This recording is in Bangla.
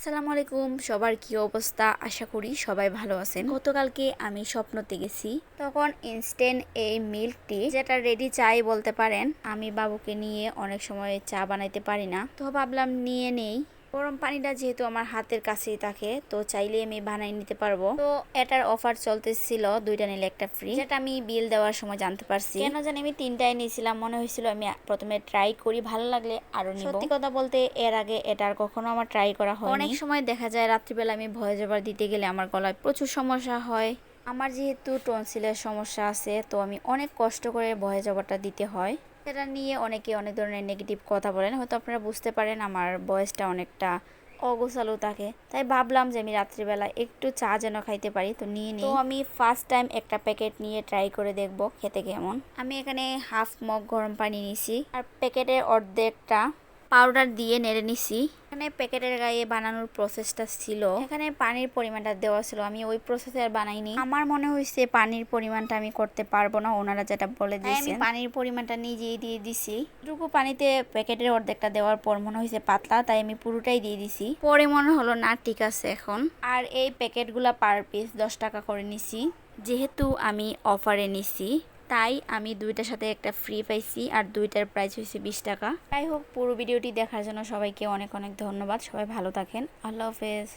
আসসালামু আলাইকুম, সবার কি অবস্থা? আশা করি সবাই ভালো আছেন। গতকালকে আমি স্বপ্নতে গেছি। তখন ইনস্ট্যান্ট এই মিল্ক টি যেটা রেডি চাই বলতে পারেন, আমি বাবুকে নিয়ে অনেক সময় চা বানাইতে পারি না। তো ভাবলাম নিয়ে নেই। গরম পানিটা যেহেতু আমার হাতের কাছেই থাকে তো চাইলে আমি বানাই নিতে পারব। তো এটার অফার চলতেছিল দুইটা নিলে একটা ফ্রি যেটা আমি বিল দেওয়ার সময় জানতে পারছি। কেন জানি আমি তিনটাই নিয়েছিলাম মনে হয়েছিল আমি প্রথমে ট্রাই করি ভালো লাগলে আরও নিব। সত্যি কথা বলতে এর আগে এটার কখনো আমার ট্রাই করা হয় অনেক সময় দেখা যায় রাত্রিবেলা আমি ভয় জবার দিতে গেলে আমার গলায় প্রচুর সমস্যা হয়। আমার যেহেতু টনসিলের সমস্যা আছে তো আমি অনেক কষ্ট করে ভয়ে জবারটা দিতে হয়। সেটা নিয়ে অনেকে অনেক ধরনের নেগেটিভ কথা বলেন হয়তো আপনারা বুঝতে পারেন আমার বয়সটা অনেকটা অগোছালো থাকে তাই ভাবলাম যে আমি রাত্রিবেলা একটু চা যেন খাইতে পারি তো নিয়ে নিই। তো আমি ফার্স্ট টাইম একটা প্যাকেট নিয়ে ট্রাই করে দেখব খেতে কেমন। আমি এখানে হাফ মগ গরম পানি নিছি। আর প্যাকেটের অর্ধেকটা পাউডার দিয়ে নেড়ে নিছি। এখানে প্যাকেটের গায়ে বানানোর প্রসেসটা ছিল। এখানে পানির পরিমাণটা দেওয়া ছিল। আমি ওই প্রসেসে আর বানাইনি। আমার মনে হয়েছে পানির পরিমাণটা আমি করতে পারব না ওনারা যেটা বলে দিয়েছে আমি পানির পরিমাণটা নিজেই দিয়ে দিছি। টুকু পানিতে প্যাকেটের অর্ধেকটা দেওয়ার পর মনে হয়েছে পাতলা তাই আমি পুরোটাই দিয়ে দিছি। পরে মনে হলো না ঠিক আছে এখন। আর এই প্যাকেটগুলা পার পিস দশ টাকা করে নিছি। যেহেতু আমি অফারে নিছি তাই আমি দুইটার সাথে একটা ফ্রি পাইছি আর দুইটার প্রাইস হয়েছে বিশ টাকা। যাই হোক, পুরো ভিডিওটি দেখার জন্য সবাইকে অনেক অনেক ধন্যবাদ। সবাই ভালো থাকেন। আল্লাহ হাফেজ।